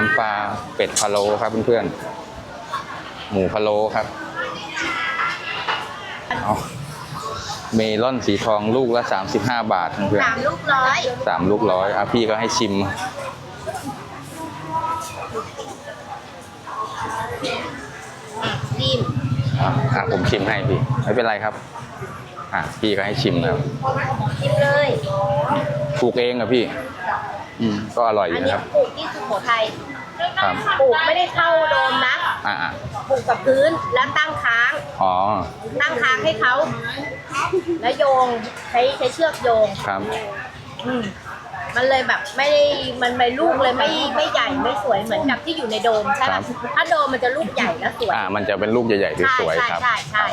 น้ำปลาเป็ดพะโล้ครับเพื่อนๆ หมูพะโล้ครับเอาเมลอนสีทองลูกละ35 บาทเพื่อนสามลูกร้อยๆสามลูกร้อยอะพี่ก็ให้ชิมริมอะอะผมชิมให้พี่ ไม่เป็นไรครับ อะพี่ก็ให้ชิมนะครับชิมเลยปลูกเองเหรอะพี่ อืมก็อร่อยออันยู่นี้นะครับ ปลูกที่สุโขทัยครับ ปลูกไม่ได้เข้าโดมนะอะอะปลูกกับพื้นแล้วตั้งค้าง อ๋อตั้งค้างให้เขา แล้วโยงใช้ใช้เชือกโยง ครับอืมมันเลยแบบไม่ได้มันใบลูกเลยไม่ไม่ใหญ่ไม่สวยเหมือนกับที่อยู่ในโดมใช่ครัป่ะบถ้าโดมมันจะลูกใหญ่และสวยอ่ามันจะเป็นลูกใหญ่ๆใช่สวยใช่ๆครับ ใช่ใช่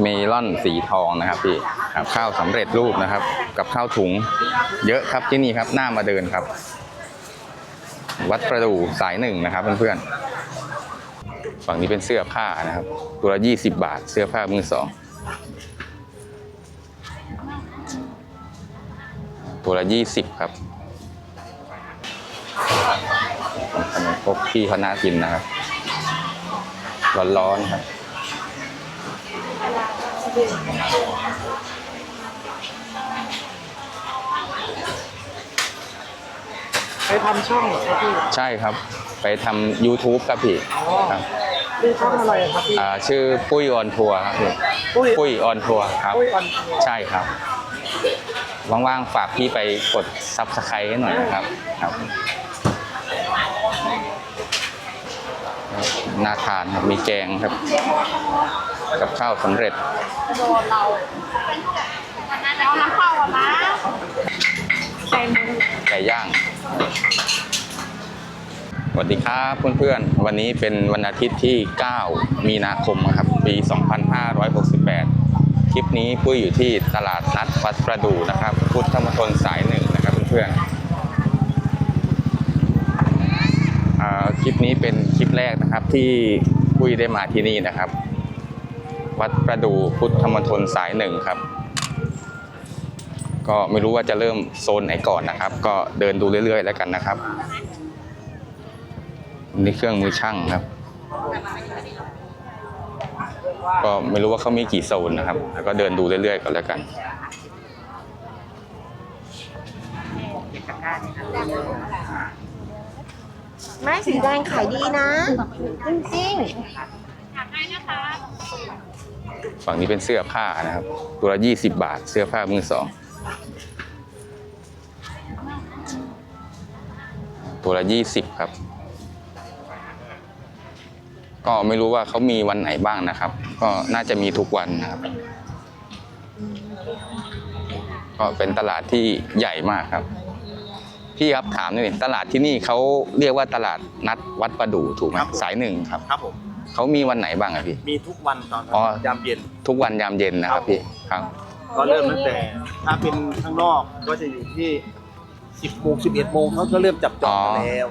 เมลอนสีทองนะครับพี่ครับข้าวสำเร็จรูปนะครับ กับข้าวถุงเยอะครับที่นี่ครับหน้ามาเดินครับ วัดประดู่สายหนึ่งนะครับเพื่อนๆฝั่งนี้เป็นเสื้อผ้านะครับ ตัวละยี่สิบบาท เสื้อผ้ามือสองตัวละยี่สิบครับขนมครกที่เขาน่ากินนะครับร้อนๆครับ ไปทำช่องเหรอครับพี่ใช่ครับ ไปทำ YouTube ครับพี่ครับมีช่องอะไรครับพี่ อ่าชื่อปุ้ยออนทัวร์ครับพี่ปุ้ย ปุ้ยออนทัวร์ครับ ปุ้ยออนใช่ครับ ว่างๆ ฝากพี่ไปกดซับสไครต์ให้หน่อยนะครับครับ น่าทานครับมีแกงครับ กับข้าวสำเร็จโดนเราเอาน้ำเปล่าอะมาใส่มือไก่ย่างสวัสดีครับเพื่อนๆ วันนี้เป็นวันอาทิตย์ที่ 9 มีนาคมครับ ปี 2568 คลิปนี้ปุ้ยอยู่ที่ตลาดนัดวัดประดูนะครับ พุทธมณฑลสายหนึ่งนะครับเพื่อนๆอ่าคลิปนี้เป็นคลิปแรกนะครับที่ปุ้ยได้มาที่นี่นะครับ วัดประดูพุทธมณฑลสายหนึ่งครับ ก็ไม่รู้ว่าจะเริ่มโซนไหนก่อนนะครับ ก็เดินดูเรื่อยๆ แล้วกันนะครับนี่เครื่องมือช่างครับ ก็ไม่รู้ว่าเขามีกี่โซนนะครับ แล้วก็เดินดูเรื่อยๆก่อนแล้วกันไม้สีแดงขายดีนะ จริง ฝั่งนี้เป็นเสื้อผ้านะครับ ตัวละยี่สิบบาท เสื้อผ้ามือสอง ตัวละยี่สิบครับ ก็ไม่รู้ว่าเขามีวันไหนบ้างนะครับ ก็น่าจะมีทุกวันนะครับ ก็เป็นตลาดที่ใหญ่มากครับพี่ครับถามหน่อยตลาดที่นี่เขาเรียกว่าตลาดนัดวัดประดู่ถูกไหมครับผมสายหนึ่งครับครับผม เขามีวันไหนบ้างอะพี่ มีทุกวันตอนอ๋อ ยามเย็น ทุกวันยามเย็นนะครับพี่ครับ ก็เริ่มตั้งแต่ ถ้าเป็นข้างนอกก็จะอยู่ที่ 10โมง11โมงเขาก็เริ่มจับจองกันแล้ว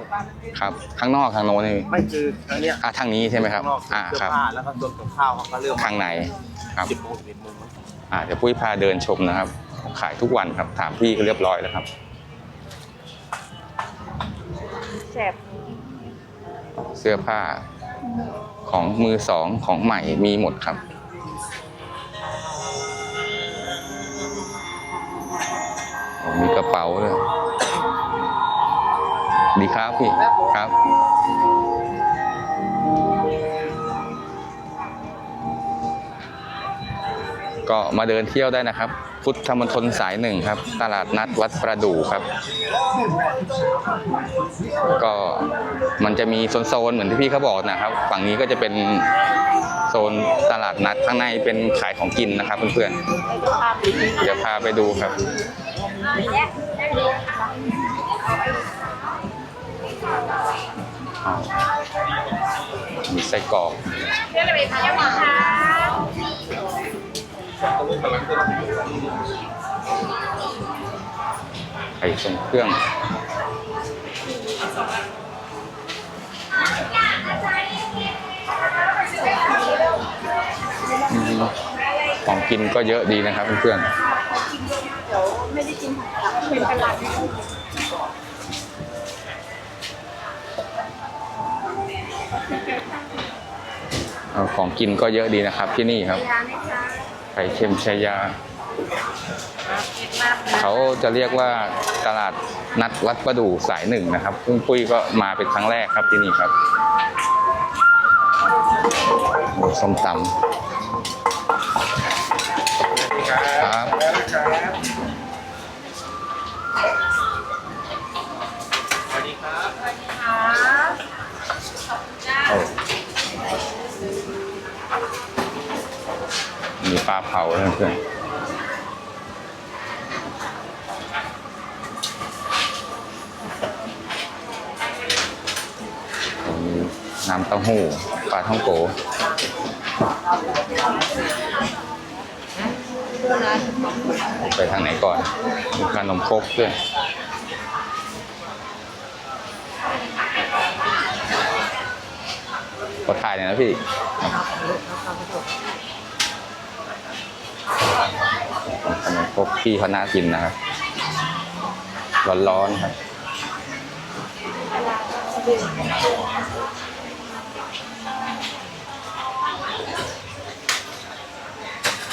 ครับ ข้างนอกข้างโน้นนี่ไม่คือทางเนี้ยอะทางนี้ใช่ไหมครับ ข้างนอกอ่าเสื้อครับ ผ้าแล้วก็ส่วนของข้าวเขาก็เริ่มข้างในครับ 10โมง11โมงอ่าเดี๋ยวปุ้ยพาเดินชมนะครับ ขายทุกวันครับ ถามพี่ก็เรียบร้อยแล้วครับๆแสบเสื้อผ้า ของมือสองของใหม่มีหมดครับ มีกระเป๋าเลยดีครับพี่ครับก็มาเดินเที่ยวได้นะครับ พุทธมณฑลสายหนึ่งครับ ตลาดนัดวัดประดู่ครับ ก็มันจะมีโซนๆเหมือนที่พี่เขาบอกนะครับ ฝั่งนี้ก็จะเป็นโซนตลาดนัดข้างในเป็นขายของกินนะครับเพื่อนๆเดี๋ยวพาไปดูครับมีไส้กรอกเรียกอะ ไข่ทรงเครื่องของกินก็เยอะดีนะครับเพื่อนๆเอาของกินก็เยอะดีนะครับที่นี่ครับ ไข่เค็มชายา เขาจะเรียกว่าตลาดนัดวัดประดู่สายหนึ่งนะครับซึ่งปุ้ยก็มาเป็นครั้งแรกครับที่นี่ครับส้มตำครับ โอ้มี ปลาเผาด้วยเพื่อนมีน้ำเต้าหู้ปลาท่องโกไปทางไหนก่อนมีขนมครกด้วยก็ถ่ายหน่อยนะพี่ ขนมครกพี่เขาน่ากินนะครับ ร้อนๆครับ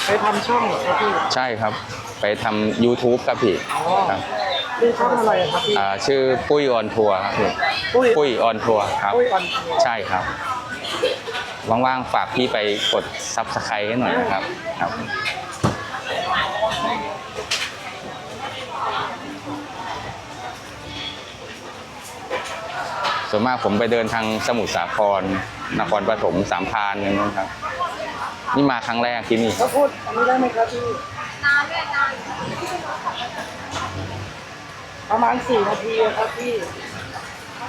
ไปทำช่องเหรอครับพี่ใช่ครับ ไปทำ YouTube ครับพี่อ๋อครับชื่อช่องอะไรครับพี่อ่าชื่อปุ้ยออนทัวร์ครับพี่ปุ้ยปุ้ยออนทัวร์ครับปุ้ยออนทัวร์ใช่ครับว่างๆ ฝากพี่ไปกดซับสไครต์ให้หน่อยนะครับครับ ส่วนมากผมไปเดินทางสมุทรสาคร นครปฐมสามพรานอย่างนี้นครับ นี่มาครั้งแรกที่นี่ก็พูดอันนี้ได้ไหมครับพี่นานด้วยนานประมาณสี่นาทีครับพี่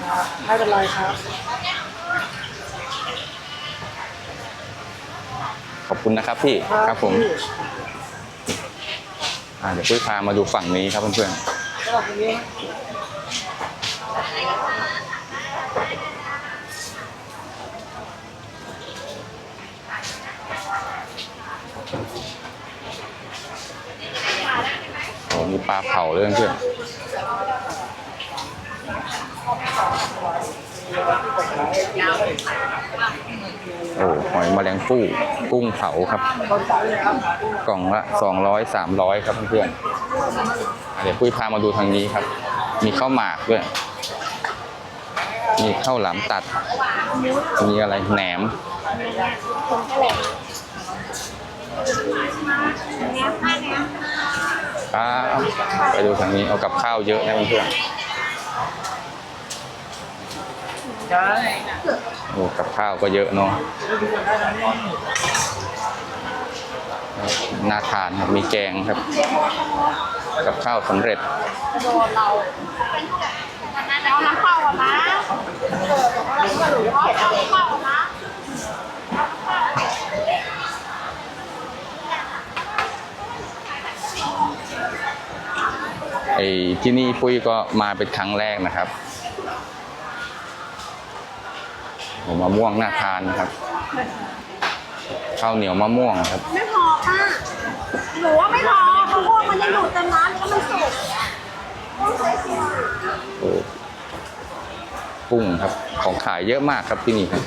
ครับไม่เป็นไรครับ ขอบคุณนะครับพี่ครับผมพี่อ่าเดี๋ยวปุ้ยพามาดูฝั่งนี้ครับเพื่อนสำหรับวันนี้ๆ ปลาเผาด้วยเพื่อนโอ้หอยแมลงภู่กุ้งเผาครับ กล่องละสองร้อยสามร้อยครับเพื่อนเดี๋ยวปุ้ยพามาดูทางนี้ครับ มีข้าวหมากด้วย มีข้าวหลามตัด มีอะไรแหนม ครับไปดูทางนี้เอากับข้าวเยอะนะเพื่อนโอ้กับข้าวก็เยอะเนาะน่าทานครับมีแกงครับ กับข้าวสำเร็จโดนเราวันนั้นเอาน้ำเปล่าอะนะเออเราก็หลุดเอาน้ำเปล่านะ ที่นี่ปุ้ยก็มาเป็นครั้งแรกนะครับผมมะม่วงน่าทานนะครับข้าวเหนียวมะม่วงครับ ไม่พอป้าหนูว่าไม่พอเพราะว่ามันยังอยู่เต็มร้านแล้วมันสุกโอ้กุ้งครับ ของขายเยอะมากครับที่นี่ครับ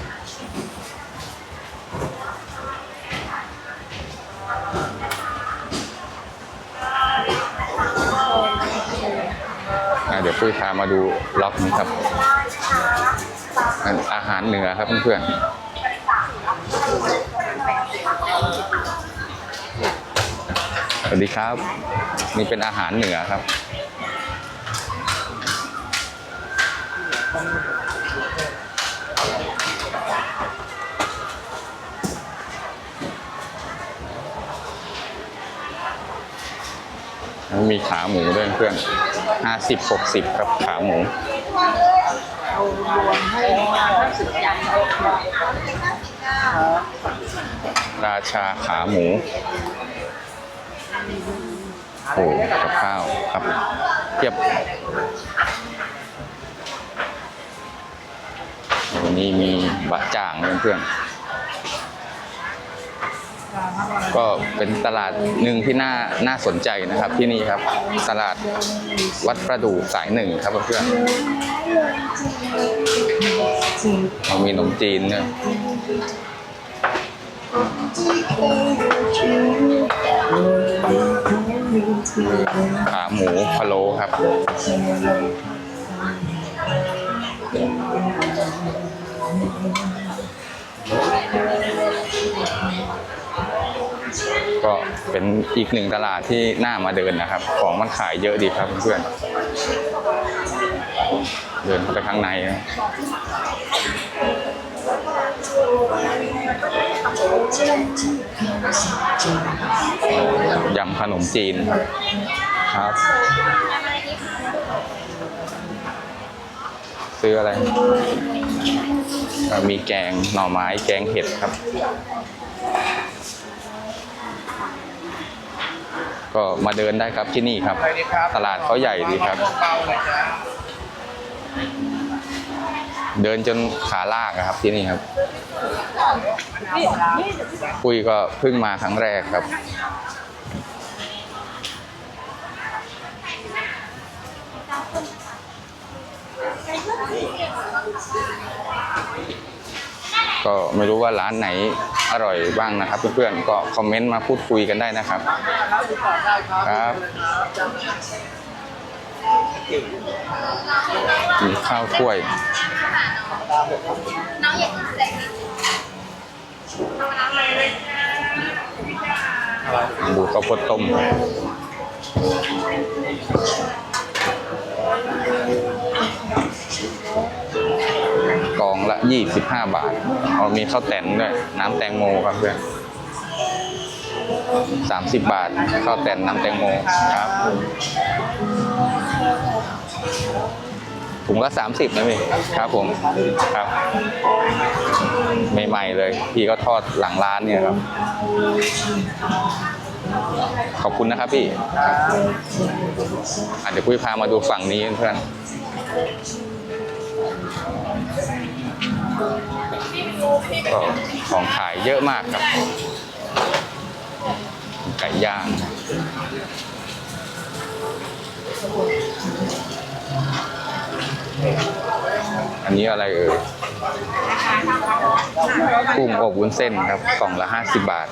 ปุ้ยพามาดูล็อกนี้ครับ อาหารเหนือครับเพื่อนๆสวัสดีครับ นี่เป็นอาหารเหนือครับ มีขาหมูด้วยเพื่อนห้าสิบหกสิบครับขาหมูเอารวมให้ห้าสิบจานราชาขาหมูโอ้กับข้าวครับเทียบวันนี้มีบะจ่างเพื่อนๆ ก็เป็นตลาดหนึ่งที่น่าน่าสนใจนะครับที่นี่ครับ ตลาดวัดประดู่สายหนึ่งครับเพื่อนเรามีขนมจีนด้วยขาหมูพะโล้ครับ ก็เป็นอีกหนึ่งตลาดที่น่ามาเดินนะครับ ของมันขายเยอะดีครับเพื่อนเดินเข้าไปข้างในนะยำขนมจีนครับ ซื้ออะไร มีแกงหน่อไม้แกงเห็ดครับ ก็มาเดินได้ครับที่นี่ครับ ตลาดเขาใหญ่ดีครับเบาเลยจ้าเดินจนขาลากอะครับที่นี่ครับ ปุ้ยก็เพิ่งมาครั้งแรกครับ ก็ไม่รู้ว่าร้านไหนอร่อยบ้างนะครับ เพื่อนๆก็คอมเมนต์มาพูดคุยกันได้นะครับครับมีข้าวถ้วยน้องอยากกินอะไรดูข้าวโพดต้ม กองละ 25 บาทเอามีข้าวแตนด้วย น้ำแตงโมครับเพื่อน30บาทข้าวแตนน้ำแตงโมครับถุงละ30นะพี่ครับผมครับใหม่ๆเลย พี่ก็ทอดหลังร้านเนี่ยครับ ขอบคุณนะครับพี่อะเดี๋ยวปุ้ยพามาดูฝั่งนี้เพื่อน ก็ของขายเยอะมากครับ ไก่ย่างอันนี้อะไรเอ่ยกุ้งอบวุ้นเส้นครับกล่องละ50บาท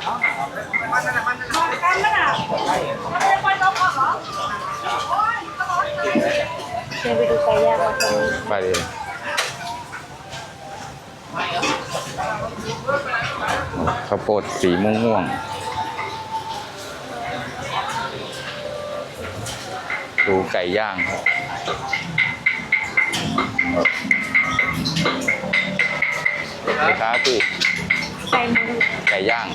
เดินไปดูไก่ย่างมาตรงนี้ไปเลยข้าวโพดสีม่วงม่วงๆดูไก่ย่างครับสวัสดีครับพี่ไก่มือไก่ย่าง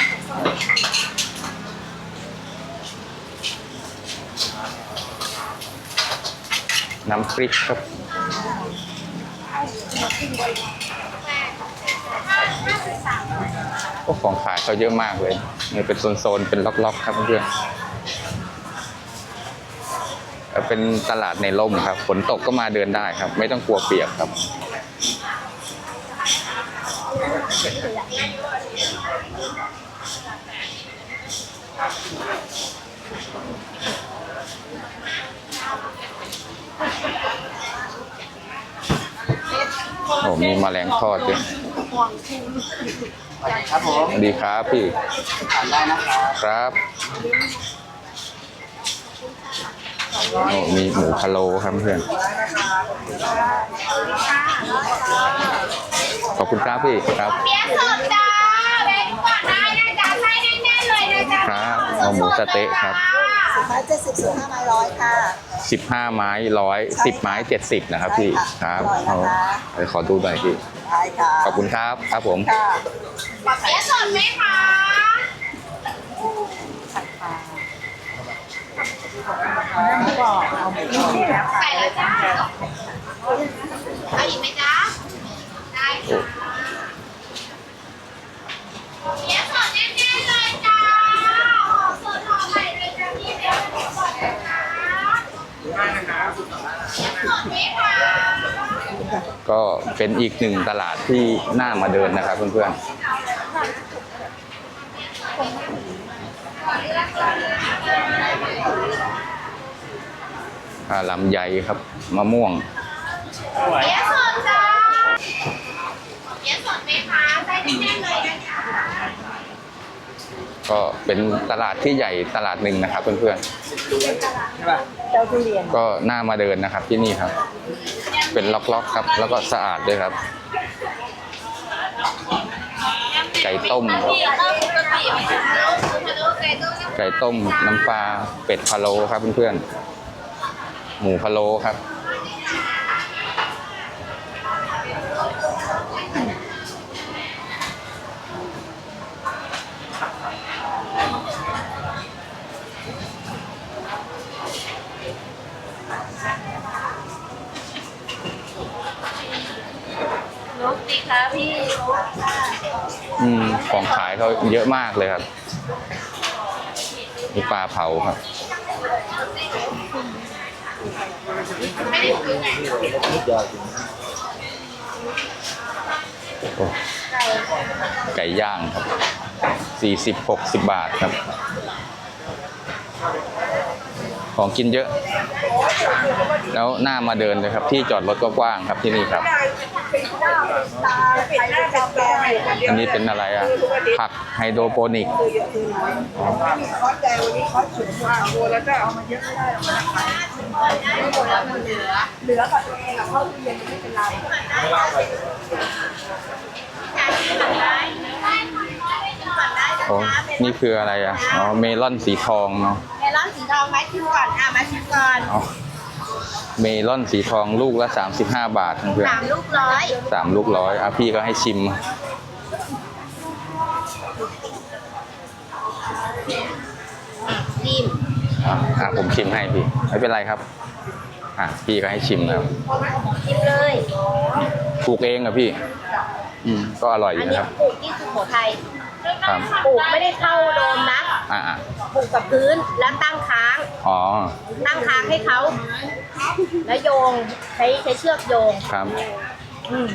น้ำพริกครับพวกของขายเขาเยอะมากเลยนี่เป็นโซนๆเป็นล็อกๆ ครับเพื่อนเป็นตลาดในร่มครับฝนตกก็มาเดินได้ครับ ไม่ต้องกลัวเปียกครับ โอ้มีแมลงทอดด้วยครับผมสวัสดีครับพี่ทานได้นะครับครับโอ้มีหมูพะโล้ครับเพื่อน ขอบคุณครับพี่ครับเปี๊ยกสดจ้าแบงก่อนได้นะจ๊ะไส้แน่นๆเลยนะจ๊ะครับเอาหมูสะเต๊ะครับไม้เจ็ดสิบสิบห้าไม้ร้อยค่ะ สิบห้าไม้ร้อยสิบไม้เจ็ดสิบนะครับพี่ครับเอาเดี๋ยวขอดูหน่อยพี่ ได้ค่ะขอบคุณครับ ครับผม ค่ะเปี๊ยกสดไหมคะใส่แล้วจ้าเอาอีกไหมจ๊ะได้ค่ะเปี๊ยกสดแน่นๆเลยจ้าหอมสดหอมใหม่เลยจ้าพี่เดี๋ยวผมก่อนนะคะเปี๊ยกสดไหมคะ ก็เป็นอีกหนึ่งตลาดที่น่ามาเดินนะครับเพื่อนๆอ่าลำไยครับมะม่วงเยสดจ้าเยสดไหมคะไส้แน่นๆเลยนะคะก็เป็นตลาดที่ใหญ่ตลาดหนึ่งนะครับเพื่อนเจ้าทุเรียนๆก็น่ามาเดินนะครับที่นี่ครับ เป็นล็อกๆครับ แล้วก็สะอาดด้วยครับ ไก่ต้มคะพะโล้ไก่ต้มน้ำไก่ต้มน้ำปลาเป็ดพะโล้ครับเพื่อนๆหมูพะโล้ครับ ลุกสิคะพี่ อืมของขาย เขาเยอะมากเลยครับมีปลาเผาครับไก่ย่างครับสี่สิบหกสิบบาทครับ ของกินเยอะ แล้วหน้ามาเดินเลยครับ ที่จอดรถก็กว้างครับที่นี่ครับ อันนี้เป็นอะไรอะ ผักไฮโดรโปนิกเหลือกับตัวเองอะเข้าตู้เย็นไม่เป็นไรโอ้นี่คืออะไรอะ อ๋อ เมลอนสีทองเนาะ เมลอนสีทองไหมชิมก่อน อะ มาชิมก่อนอ๋อ เมลอนสีทองลูกละ 35 บาทเพื่อนสามลูกร้อยๆสามลูกร้อยอะพี่ก็ให้ชิมชิมอะอะผมชิมให้พี่ ไม่เป็นไรครับ อะพี่ก็ให้ชิมนะครับชิมเลยปลูกเองเหรอพี่ อืมก็อร่อยออันยู่นี้นะครับ ปลูกที่สุโขทัย ครับปลูกไม่ได้เข้าโดมนะอะอะปลูกกับพื้นแล้วตั้งค้าง อ๋อ ตั้งค้างให้เขา แล้วโยงใช้ใช้เชือกโยงครับ อืม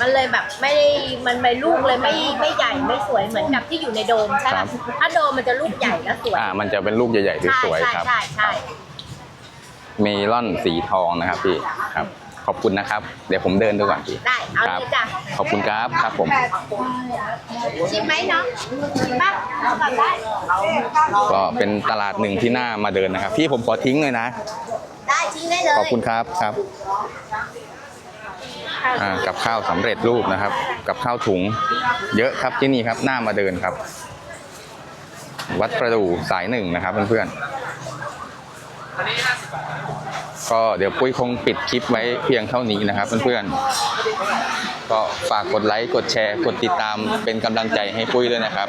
มันเลยแบบไม่ได้มันไม่ลูกเลยไม่ไม่ใหญ่ไม่สวยเหมือนกับที่อยู่ในโดมใช่ครัปะบถ้าโดมมันจะลูกใหญ่และสวยอ่า มันจะเป็นลูกใหญ่ๆใช่สวยใช่ๆครับใช่ใช่ เมลอนสีทองนะครับพี่ครับ ขอบคุณนะครับ เดี๋ยวผมเดินดูก่อนพี่ ได้เอาครับเลยจ้ะขอบคุณครับครับผม ชิมไหมเนาะชิมป่ะเอาก่อนได้ก็เป็นตลาดหนึ่งที่น่ามาเดินนะครับ พี่ผมขอทิ้งเลยนะ ได้ทิ้งได้เลยขอบคุณครับครับอ่ากับข้าวสำเร็จรูปนะครับ กับข้าวถุง เยอะครับที่นี่ครับน่ามาเดินครับ วัดประดู่สายหนึ่งนะครับเพื่อนๆ ก็เดี๋ยวปุ้ยคงปิดคลิปไว้เพียงเท่านี้นะครับเพื่อนๆ ก็ฝากกดไลค์ กดแชร์ กดติดตามเป็นกำลังใจให้ปุ้ยด้วยนะครับ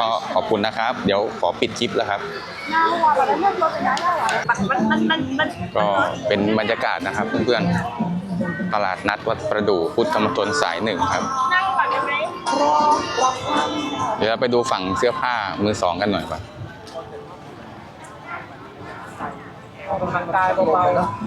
ก็ขอบคุณนะครับ เดี๋ยวขอปิดคลิปแล้วครับ ก็เป็นบรรยากาศนะครับเพื่อนๆ ตลาดนัดวัดประดู่พุทธมณฑลสายหนึ่งครับ เดี๋ยวไปดูฝั่งเสื้อผ้ามือสองกันหน่อยป่ะ ออกกำลังกายเบาๆ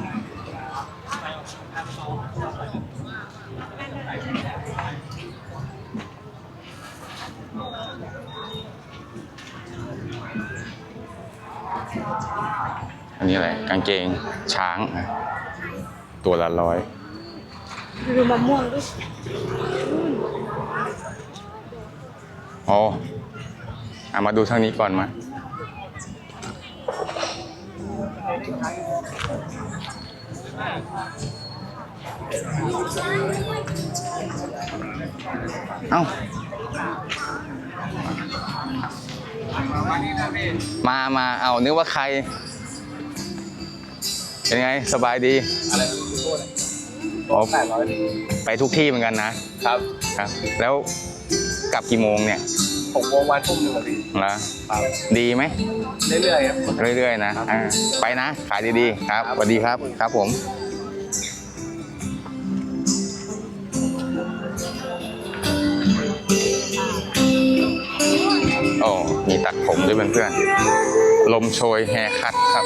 อันนี้อะไรกางเกงช้างนะตัวละร้อยดูมะม่วงด้วยอ๋อเอามาดูทางนี้ก่อนมา เอ้า มามาเอานึกว่าใคร เป็นไง สบายดี อะไรนะคุณโทษตัวแปดร้อยไปทุกที่เหมือนกันนะครับ ครับ แล้วกลับกี่โมงเนี่ย หกโมงวันทุ่มหนึ่งนาทีนะครับดีไหมเรื่อยๆครับ เรื่อยๆนะอ่าไปนะ ขายดีๆครับสวัสดีครับครับผม โอ้มีตัดผมด้วยเพื่อนๆลมโชยแฮร์คัทครับ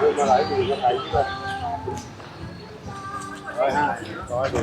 พูดมาหลายปีก็ขายที่เลยร้อยห้าร้อยดู